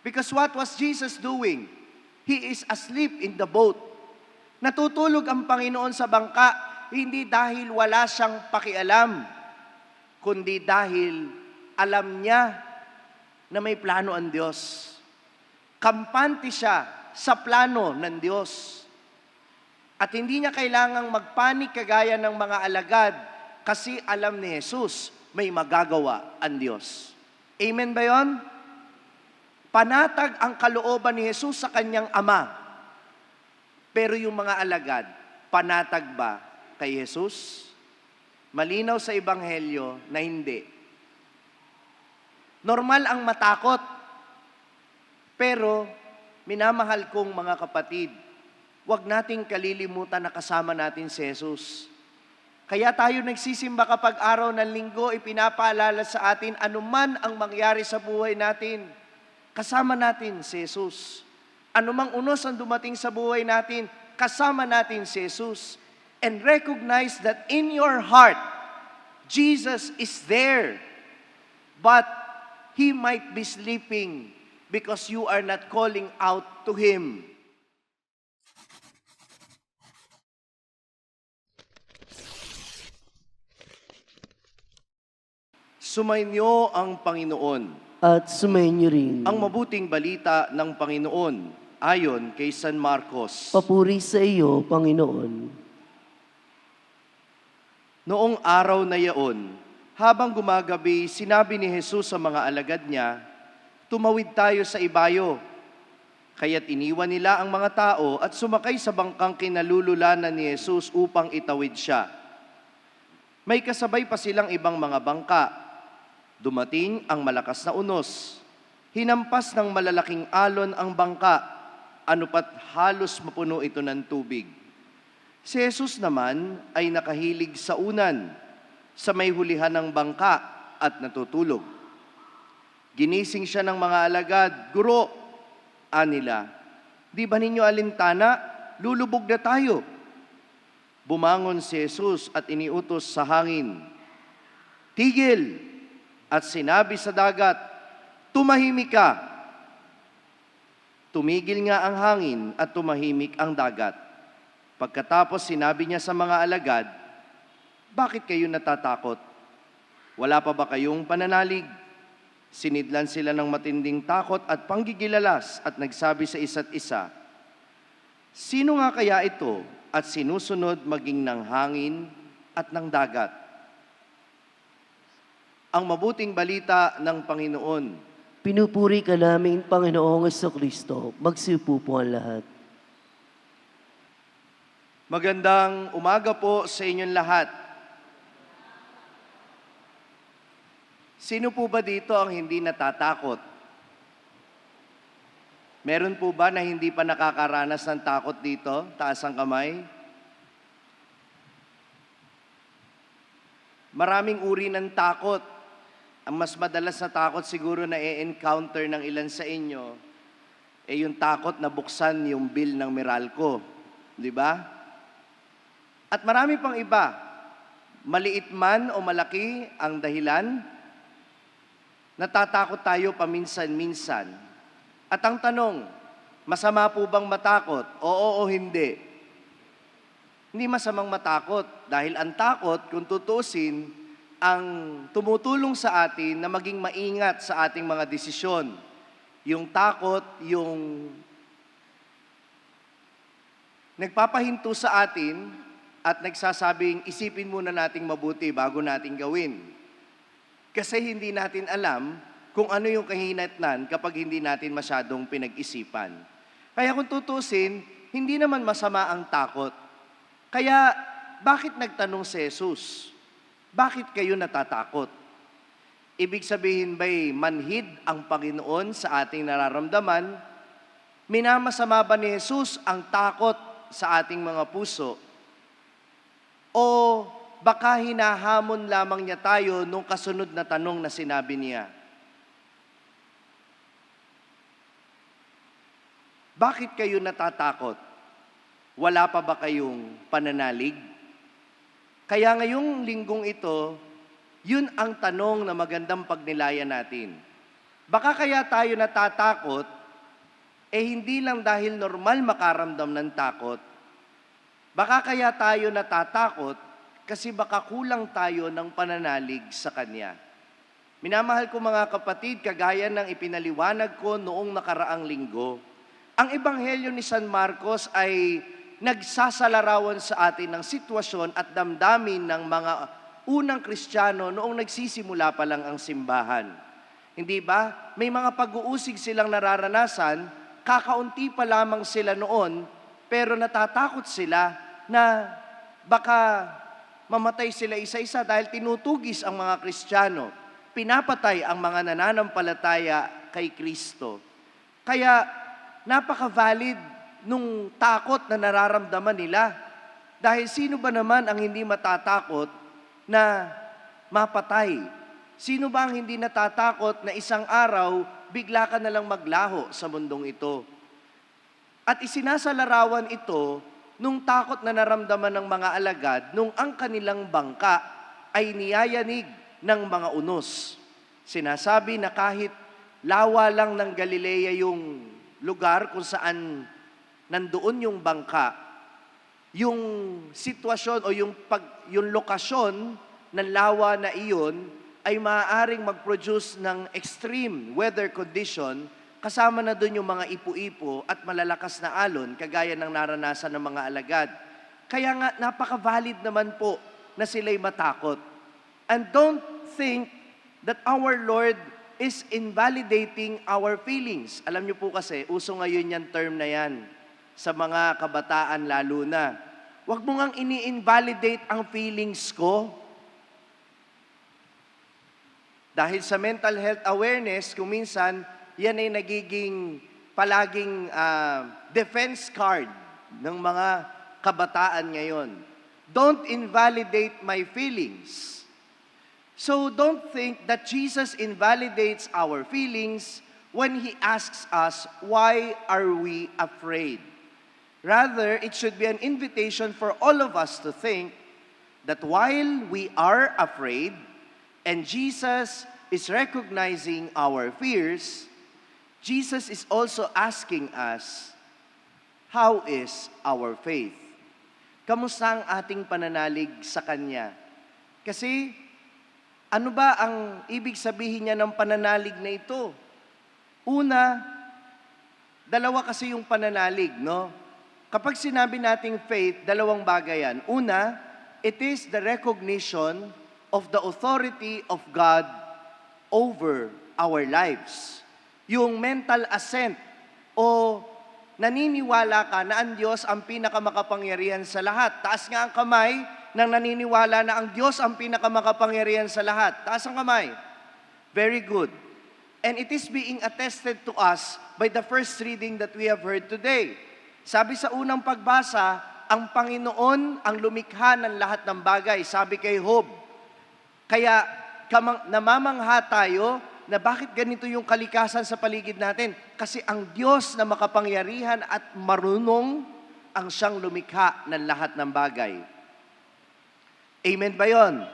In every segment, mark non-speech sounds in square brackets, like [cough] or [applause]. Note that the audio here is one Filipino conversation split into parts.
Because what was Jesus doing? He is asleep in the boat. Natutulog ang Panginoon sa bangka, hindi dahil wala siyang pakialam, kundi dahil alam niya na may plano ang Diyos. Kampante siya sa plano ng Diyos. At hindi niya kailangang magpanik kagaya ng mga alagad kasi alam ni Jesus may magagawa ang Diyos. Amen ba yon? Panatag ang kalooban ni Jesus sa kanyang ama. Pero yung mga alagad, panatag ba kay Jesus? Malinaw sa Ebanghelyo na hindi. Normal ang matakot. Pero, minamahal kong mga kapatid, huwag nating kalilimutan na kasama natin si Jesus. Kaya tayo nagsisimba kapag araw ng linggo, ipinapaalala sa atin anuman ang mangyari sa buhay natin. Kasama natin si Jesus. Anumang unos ang dumating sa buhay natin, kasama natin si Jesus. And recognize that in your heart, Jesus is there. But He might be sleeping because you are not calling out to Him. Sumainyo ang Panginoon. At sumayin niyo rin. Ang mabuting balita ng Panginoon ayon kay San Marcos. Papuri sa iyo, Panginoon. Noong araw na yaon, habang gumagabi, sinabi ni Jesus sa mga alagad niya, Tumawid tayo sa ibayo. Kaya't iniwan nila ang mga tao at sumakay sa bangkang kinalululanan ni Jesus upang itawid siya. May kasabay pa silang ibang mga bangka. Dumating ang malakas na unos. Hinampas ng malalaking alon ang bangka, anupat halos mapuno ito ng tubig. Si Jesus naman ay nakahilig sa unan, sa may hulihan ng bangka at natutulog. Ginising siya ng mga alagad, Guro, anila, di ba ninyo alintana, lulubog na tayo. Bumangon si Jesus at iniutos sa hangin, Tigil! At sinabi sa dagat, Tumahimik ka! Tumigil nga ang hangin at tumahimik ang dagat. Pagkatapos sinabi niya sa mga alagad, Bakit kayo natatakot? Wala pa ba kayong pananalig? Sinidlan sila ng matinding takot at panggigilalas at nagsabi sa isa't isa, Sino nga kaya ito at sinusunod maging ng hangin at ng dagat? Ang mabuting balita ng Panginoon. Pinupuri ka namin, Panginoong Kristo. Magsiupo po ang lahat. Magandang umaga po sa inyong lahat. Sino po ba dito ang hindi natatakot? Meron po ba na hindi pa nakakaranas ng takot dito? Taas ang kamay. Maraming uri ng takot. Ang mas madalas na takot siguro na e-encounter ng ilan sa inyo, eh yung takot na buksan yung bill ng Meralco. Di ba? At marami pang iba. Maliit man o malaki ang dahilan, natatakot tayo paminsan-minsan. At ang tanong, masama po bang matakot? Oo o hindi? Hindi masamang matakot dahil ang takot, kung tutusin, ang tumutulong sa atin na maging maingat sa ating mga desisyon. Yung takot, yung nagpapahinto sa atin at nagsasabing isipin muna nating mabuti bago nating gawin. Kasi hindi natin alam kung ano yung kahinatnan kapag hindi natin masyadong pinag-isipan. Kaya kung tutusin, hindi naman masama ang takot. Kaya bakit nagtanong si Jesus? Bakit kayo natatakot? Ibig sabihin ba'y manhid ang Panginoon sa ating nararamdaman? Minamasama ba ni Jesus ang takot sa ating mga puso? O baka hinahamon lamang niya tayo nung kasunod na tanong na sinabi niya? Bakit kayo natatakot? Wala pa ba kayong pananalig? Kaya ngayong linggong ito, yun ang tanong na magandang pagnilayan natin. Baka kaya tayo natatakot, eh hindi lang dahil normal makaramdam ng takot. Baka kaya tayo natatakot kasi baka kulang tayo ng pananalig sa Kanya. Minamahal ko mga kapatid, kagaya ng ipinaliwanag ko noong nakaraang linggo, ang Ebanghelyo ni San Marcos ay nagsasalarawan sa atin ng sitwasyon at damdamin ng mga unang Kristiyano noong nagsisimula pa lang ang simbahan. Hindi ba? May mga pag-uusig silang nararanasan, kakaunti pa lamang sila noon, pero natatakot sila na baka mamatay sila isa-isa dahil tinutugis ang mga Kristiyano. Pinapatay ang mga nananampalataya kay Kristo. Kaya napaka-valid nung takot na nararamdaman nila. Dahil sino ba naman ang hindi matatakot na mapatay? Sino ba ang hindi natatakot na isang araw bigla ka na lang maglaho sa mundong ito? At isinasalarawan ito nung takot na naramdaman ng mga alagad nung ang kanilang bangka ay niyayanig ng mga unos. Sinasabi na kahit lawa lang ng Galilea yung lugar kung saan nandoon yung bangka, yung sitwasyon o yung, pag, yung lokasyon ng lawa na iyon ay maaaring mag-produce ng extreme weather condition kasama na doon yung mga ipo-ipo at malalakas na alon kagaya ng naranasan ng mga alagad. Kaya nga napaka-valid naman po na sila'y matakot. And don't think that our Lord is invalidating our feelings. Alam niyo po kasi, uso ngayon yan term na yan sa mga kabataan lalo na. Huwag mo ngang ini-invalidate ang feelings ko. Dahil sa mental health awareness, kung minsan, yan ay nagiging palaging ah, defense card ng mga kabataan ngayon. Don't invalidate my feelings. So don't think that Jesus invalidates our feelings when He asks us, why are we afraid? Rather, it should be an invitation for all of us to think that while we are afraid and Jesus is recognizing our fears, Jesus is also asking us, how is our faith? Kamusta ang ating pananalig sa Kanya? Kasi ano ba ang ibig sabihin niya ng pananalig na ito? Una, dalawa kasi yung pananalig, no? Kapag sinabi nating faith, dalawang bagay yan. Una, it is the recognition of the authority of God over our lives. Yung mental assent o naniniwala ka na ang Diyos ang pinakamakapangyarihan sa lahat. Taas nga ang kamay nang naniniwala na ang Diyos ang pinakamakapangyarihan sa lahat. Taas ang kamay. Very good. And it is being attested to us by the first reading that we have heard today. Sabi sa unang pagbasa, ang Panginoon ang lumikha ng lahat ng bagay, sabi kay Job. Kaya kamang, namamangha tayo na bakit ganito yung kalikasan sa paligid natin? Kasi ang Diyos na makapangyarihan at marunong ang siyang lumikha ng lahat ng bagay. Amen ba yon?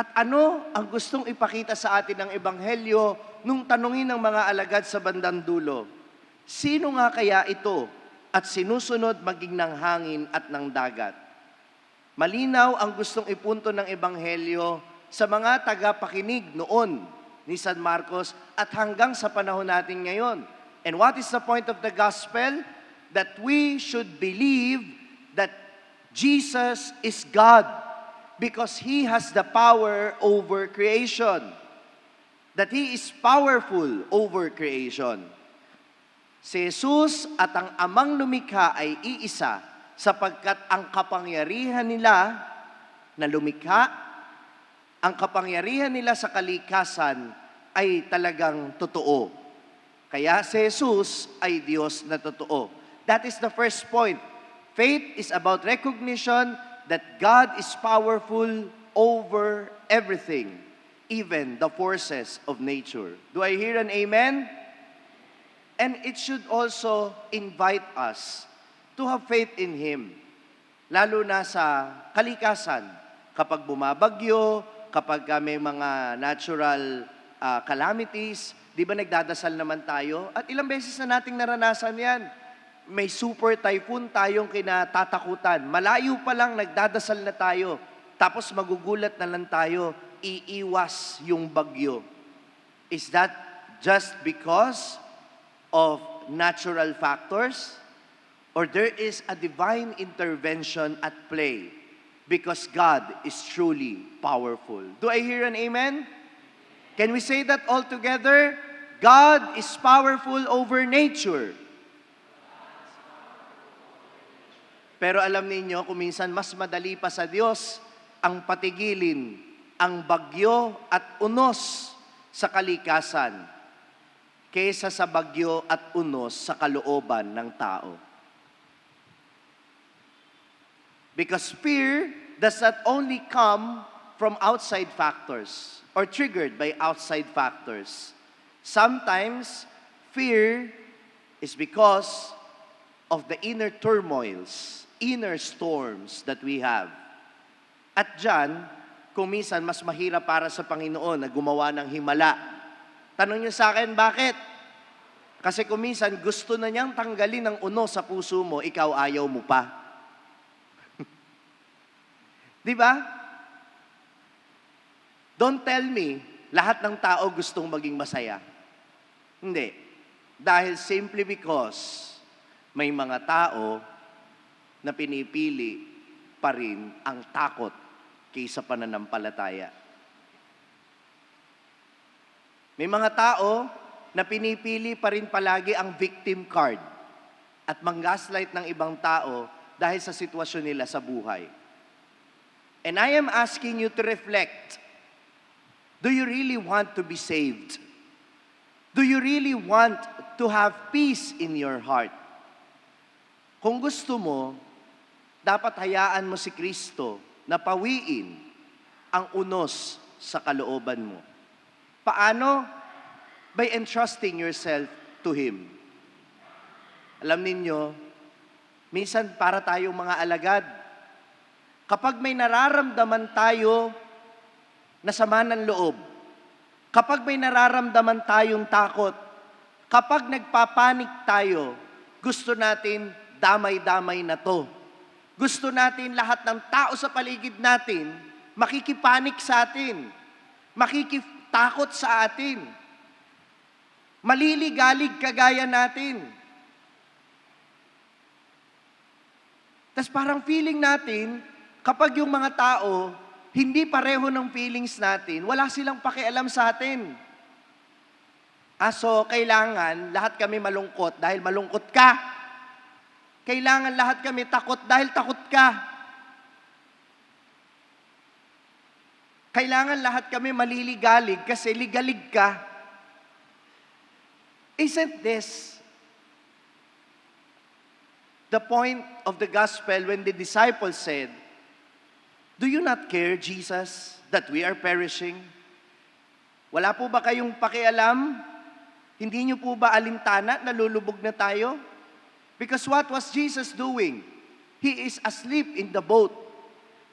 At ano ang gustong ipakita sa atin ng Ebanghelyo nung tanungin ng mga alagad sa bandang dulo? Sino nga kaya ito at sinusunod maging ng hangin at ng dagat? Malinaw ang gustong ipunto ng Ebanghelyo sa mga tagapakinig noon ni San Marcos at hanggang sa panahon natin ngayon. And what is the point of the gospel? That we should believe that Jesus is God because He has the power over creation. That He is powerful over creation. Si Jesus at ang amang lumikha ay iisa sapagkat ang kapangyarihan nila na lumikha, ang kapangyarihan nila sa kalikasan ay talagang totoo. Kaya si Jesus ay Diyos na totoo. That is the first point. Faith is about recognition that God is powerful over everything, even the forces of nature. Do I hear an amen? And it should also invite us to have faith in Him. Lalo na sa kalikasan, kapag bumabagyo, kapag ah, may mga natural ah, calamities, Di ba nagdadasal naman tayo? At ilang beses na nating naranasan yan. May super typhoon tayong kinatatakutan. Malayo pa lang nagdadasal na tayo. Tapos magugulat na lang tayo, iiwas yung bagyo. Is that just because of natural factors? Or there is a divine intervention at play because God is truly powerful. Do I hear an amen? Can we say that all together? God is powerful over nature. Pero alam ninyo, kung minsan mas madali pa sa Diyos ang patigilin ang bagyo at unos sa kalikasan kaysa sa bagyo at unos sa kalooban ng tao. Because fear does not only come from outside factors or triggered by outside factors. Sometimes fear is because of the inner turmoils, inner storms that we have. At dyan, kung minsan mas mahirap para sa Panginoon na gumawa ng himala. Tanong niyo sa akin, bakit? Kasi kung minsan gusto na niyang tanggalin ang uno sa puso mo, ikaw ayaw mo pa. [laughs] Di ba? Don't tell me, lahat ng tao gustong maging masaya. Hindi. Dahil simply because may mga tao na pinipili pa rin ang takot kaysa pananampalataya. May mga tao na pinipili pa rin palagi ang victim card at manggaslight ng ibang tao dahil sa sitwasyon nila sa buhay. And I am asking you to reflect. Do you really want to be saved? Do you really want to have peace in your heart? Kung gusto mo, dapat hayaan mo si Kristo na pawiin ang unos sa kalooban mo. Paano? By entrusting yourself to Him. Alam ninyo, minsan para tayong mga alagad, kapag may nararamdaman tayo na sama ng loob, kapag may nararamdaman tayong takot, kapag nagpapanik tayo, gusto natin damay-damay na to. Gusto natin lahat ng tao sa paligid natin makikipanik sa atin, makikitakot sa atin, maliligalig kagaya natin. Tapos parang feeling natin, kapag yung mga tao, hindi pareho ng feelings natin, wala silang pakialam sa atin. Aso, kailangan lahat kami malungkot dahil malungkot ka. Kailangan lahat kami takot dahil takot ka. Kailangan lahat kami maliligalig kasi ligalig ka. Isn't this the point of the gospel when the disciples said, Do you not care, Jesus, that we are perishing? Wala po ba kayong pakialam? Hindi niyo po ba alintana na lulubog na tayo? Because what was Jesus doing? He is asleep in the boat.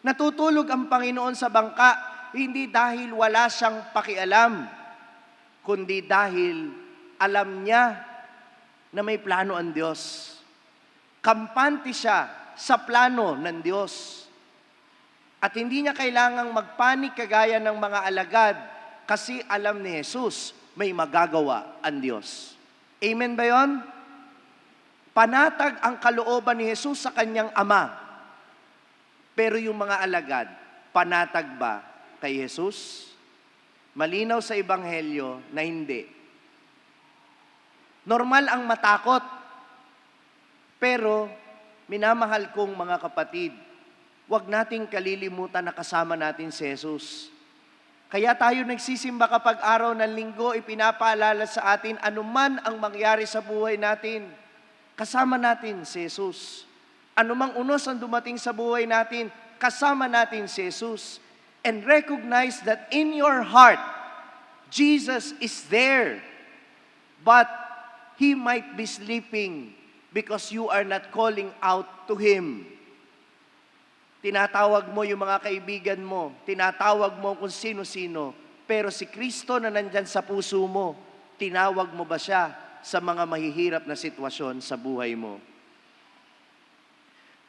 Natutulog ang Panginoon sa bangka, hindi dahil wala siyang pakialam, kundi dahil alam niya na may plano ang Diyos. Kampante siya sa plano ng Diyos. At hindi niya kailangang magpanik kagaya ng mga alagad kasi alam ni Jesus may magagawa ang Diyos. Amen ba yon? Panatag ang kalooban ni Jesus sa kanyang ama. Pero yung mga alagad, panatag ba kay Jesus? Malinaw sa Ebanghelyo na hindi. Normal ang matakot. Pero, minamahal kong mga kapatid, huwag nating kalilimutan na kasama natin si Jesus. Kaya tayo nagsisimba kapag araw ng linggo, ipinapaalala sa atin anuman ang mangyari sa buhay natin. Kasama natin si Jesus. Anumang unos ang dumating sa buhay natin, kasama natin si Jesus. And recognize that in your heart, Jesus is there. But He might be sleeping because you are not calling out to Him. Tinatawag mo yung mga kaibigan mo, tinatawag mo kung sino-sino, pero si Kristo na nandyan sa puso mo, Tinawag mo ba siya sa mga mahihirap na sitwasyon sa buhay mo?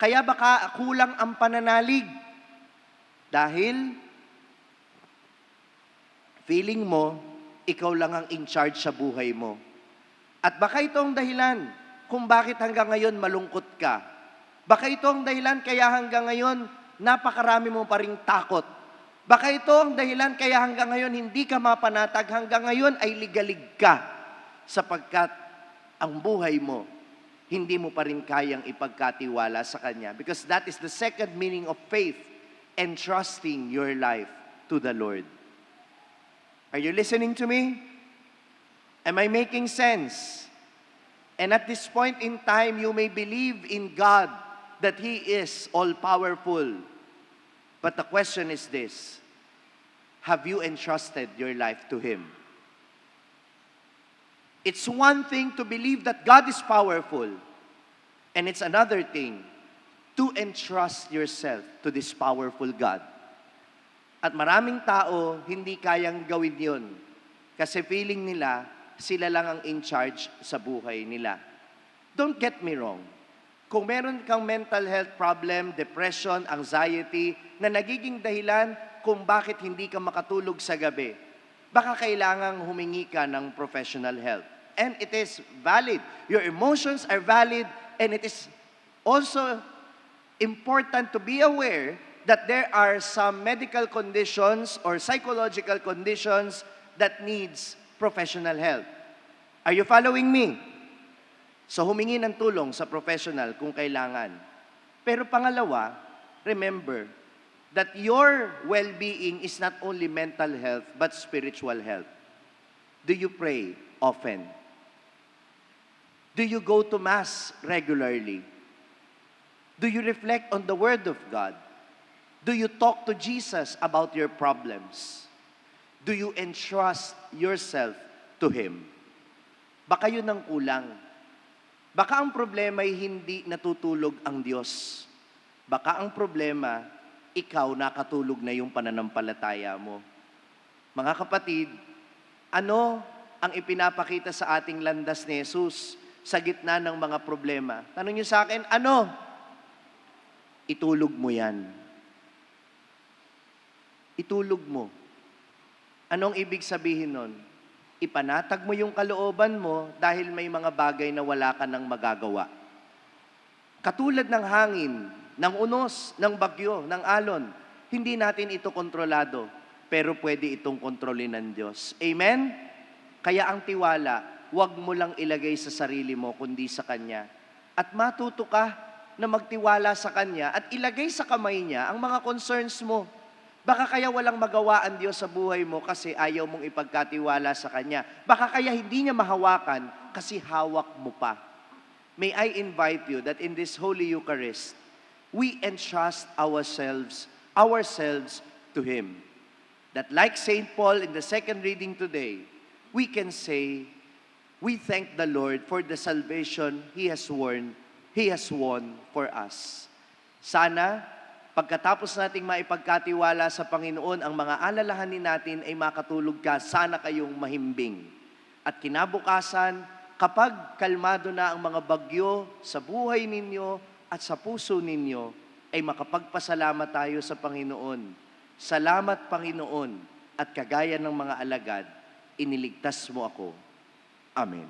Kaya baka kulang ang pananalig dahil feeling mo, ikaw lang ang in charge sa buhay mo. At baka ito ang dahilan kung bakit hanggang ngayon malungkot ka. Baka ito ang dahilan kaya hanggang ngayon napakarami mo pa ring takot. Baka ito ang dahilan kaya hanggang ngayon hindi ka mapanatag, hanggang ngayon ay ligalig ka sapagkat ang buhay mo hindi mo pa rin kayang ipagkatiwala sa Kanya. Because that is the second meaning of faith, entrusting your life to the Lord. Are you listening to me? Am I making sense? And at this point in time, you may believe in God that He is all powerful. But the question is this Have you entrusted your life to Him? It's one thing to believe that God is powerful, and it's another thing to entrust yourself to this powerful God. At maraming tao hindi kayang gawin yun kasi feeling nila sila lang ang in charge sa buhay nila. Don't get me wrong. Kung meron kang mental health problem, depression, anxiety, na nagiging dahilan kung bakit hindi ka makatulog sa gabi, baka kailangang humingi ka ng professional help. And it is valid. Your emotions are valid and it is also important to be aware that there are some medical conditions or psychological conditions that needs professional help. Are you following me? So humingi ng tulong sa professional kung kailangan. Pero pangalawa, remember that your well-being is not only mental health but spiritual health. Do you pray often? Do you go to Mass regularly? Do you reflect on the Word of God? Do you talk to Jesus about your problems? Do you entrust yourself to Him? Baka yun ang kulang. Baka ang problema ay hindi natutulog ang Diyos. Baka ang problema, ikaw nakatulog na yung pananampalataya mo. Mga kapatid, ano ang ipinapakita sa ating landas ni Jesus sa gitna ng mga problema? Tanong niyo sa akin, ano? Itulog mo yan. Itulog mo. Anong ibig sabihin nun? Ipanatag mo yung kalooban mo dahil may mga bagay na wala ka nang magagawa. Katulad ng hangin, ng unos, ng bagyo, ng alon, hindi natin ito kontrolado, pero pwede itong kontrolin ng Diyos. Amen? Kaya ang tiwala, huwag mo lang ilagay sa sarili mo, kundi sa Kanya. At matuto ka na magtiwala sa Kanya at ilagay sa kamay niya ang mga concerns mo. Baka kaya walang magawa ang Diyos sa buhay mo kasi ayaw mong ipagkatiwala sa Kanya. Baka kaya hindi niya mahawakan kasi hawak mo pa. May I invite you that in this Holy Eucharist, we entrust ourselves, ourselves to Him. That like St. Paul in the second reading today, we can say, we thank the Lord for the salvation He has won, He has won for us. Sana, pagkatapos nating maipagkatiwala sa Panginoon, ang mga alalahanin natin ay makatulog ka, sana kayong mahimbing. At kinabukasan, kapag kalmado na ang mga bagyo sa buhay ninyo at sa puso ninyo, ay makapagpasalamat tayo sa Panginoon. Salamat, Panginoon, at kagaya ng mga alagad, iniligtas mo ako. Amen.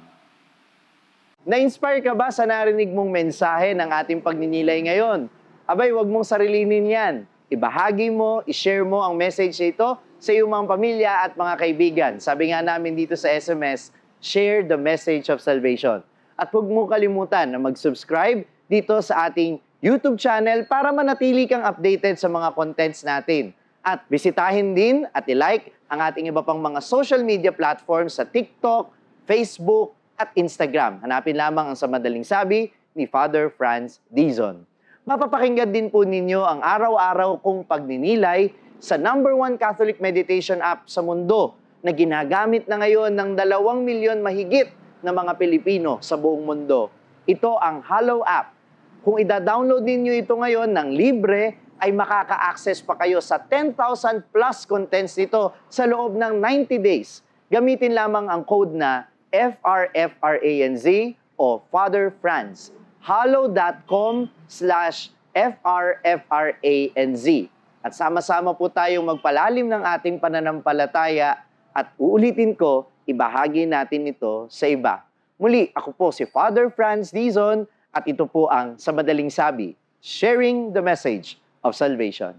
Na-inspire ka ba sa narinig mong mensahe ng ating pagninilay ngayon? Abay, wag mong sarilinin yan. Ibahagi mo, ishare mo ang message na ito sa iyong mga pamilya at mga kaibigan. Sabi nga namin dito sa SMS, share the message of salvation. At huwag mo kalimutan na mag-subscribe dito sa ating YouTube channel para manatili kang updated sa mga contents natin. At bisitahin din at i-like ang ating iba pang mga social media platforms sa TikTok, Facebook, at Instagram. Hanapin lamang ang sa madaling sabi ni Father Franz Dizon. Mapapakinggan din po ninyo ang araw-araw kong pagninilay sa number one Catholic meditation app sa mundo na ginagamit na ngayon ng dalawang milyon mahigit na mga Pilipino sa buong mundo. Ito ang Hallow app. Kung ida-download ninyo ito ngayon ng libre, ay makaka-access pa kayo sa 10,000 plus contents nito sa loob ng 90 days. Gamitin lamang ang code na FRFRANZ o Father Franz. Hallow.com slash FRFRANZ. At sama-sama po tayong magpalalim ng ating pananampalataya at uulitin ko, ibahagi natin ito sa iba. Muli, ako po si Father Franz Dizon at ito po ang Sa Madaling Sabi, sharing the message of salvation.